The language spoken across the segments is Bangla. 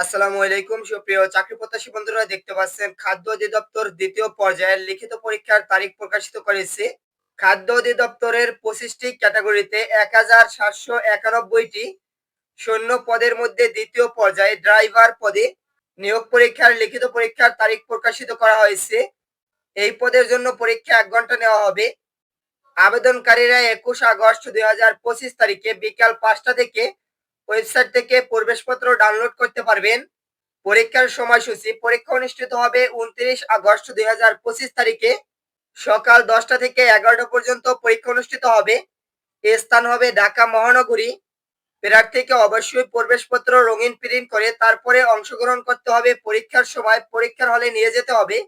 আসসালামু আলাইকুম, সুপ্রিয় চাকরি প্রত্যাশী বন্ধুরা, দেখতে পাচ্ছেন খাদ্য অধিদপ্তর দ্বিতীয় পর্যায়ের লিখিত পরীক্ষার তারিখ প্রকাশিত করেছে। খাদ্য অধিদপ্তরের পঁচিশটি ক্যাটাগরিতে এক হাজার সাতশো একানব্বইটি শূন্য পদের মধ্যে দ্বিতীয় পর্যায়ে ড্রাইভার পদে নিয়োগ পরীক্ষার লিখিত পরীক্ষার তারিখ প্রকাশিত করা হয়েছে। এই পদের জন্য পরীক্ষা এক ঘণ্টা নেওয়া হবে। আবেদনকারীরা একুশ আগস্ট দুই হাজার পঁচিশ তারিখে বিকাল পাঁচটা থেকে ওয়েবসাইট থেকে প্রবেশপত্র ডাউনলোড করতে পারবেন। পরীক্ষার সময়সূচি পরীক্ষা অনুষ্ঠিত হবে উনত্রিশ আগস্ট দুই হাজার পঁচিশ তারিখে। সকাল দশটা থেকে এগারোটা পর্যন্ত পরীক্ষা অনুষ্ঠিত হবে। এ স্থান হবে ঢাকা মহানগরী। প্রার্থীকে অবশ্যই প্রবেশপত্র রঙিন প্রিন্ট করে তারপরে অংশগ্রহণ করতে হবে। পরীক্ষার সময় পরীক্ষার হলে নিয়ে যেতে হবে।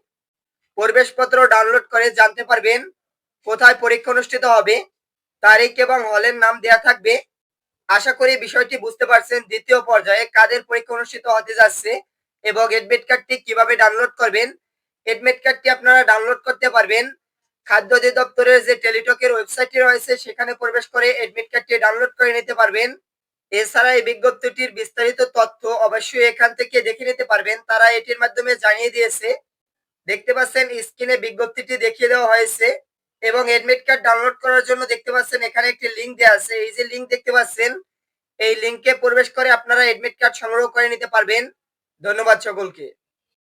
প্রবেশপত্র ডাউনলোড করে জানতে পারবেন কোথায় পরীক্ষা অনুষ্ঠিত হবে। তারিখ এবং হলের নাম দেয়া থাকবে। আশা করি বিষয়টি বুঝতে পারছেন। দ্বিতীয় পর্যায়ে কাদের পরীক্ষা অনুষ্ঠিত হতে যাচ্ছে এবং এডমিট কার্ডটি কীভাবে ডাউনলোড করবেন? এডমিট কার্ডটি আপনারা ডাউনলোড করতে পারবেন। খাদ্য অধিদপ্তরের যে টেলিটকের ওয়েবসাইটটি রয়েছে, সেখানে প্রবেশ করে এডমিট কার্ডটি ডাউনলোড করে নিতে পারবেন। এছাড়া এই বিজ্ঞপ্তিটির বিস্তারিত তথ্য অবশ্যই এখান থেকে দেখে নিতে পারবেন। তারা এটির মাধ্যমে জানিয়ে দিয়েছে। দেখতে পাচ্ছেন স্ক্রিনে বিজ্ঞপ্তিটি দেখিয়ে দেওয়া হয়েছে। এবং এডমিট কার্ড ডাউনলোড করার জন্য দেখতে পাচ্ছেন এখানে একটি লিঙ্ক দেওয়া আছে। এই যে লিঙ্ক দেখতে পাচ্ছেন, এই লিংকে প্রবেশ করে আপনারা এডমিট কার্ড সংগ্রহ করে নিতে পারবেন। ধন্যবাদ সকলকে।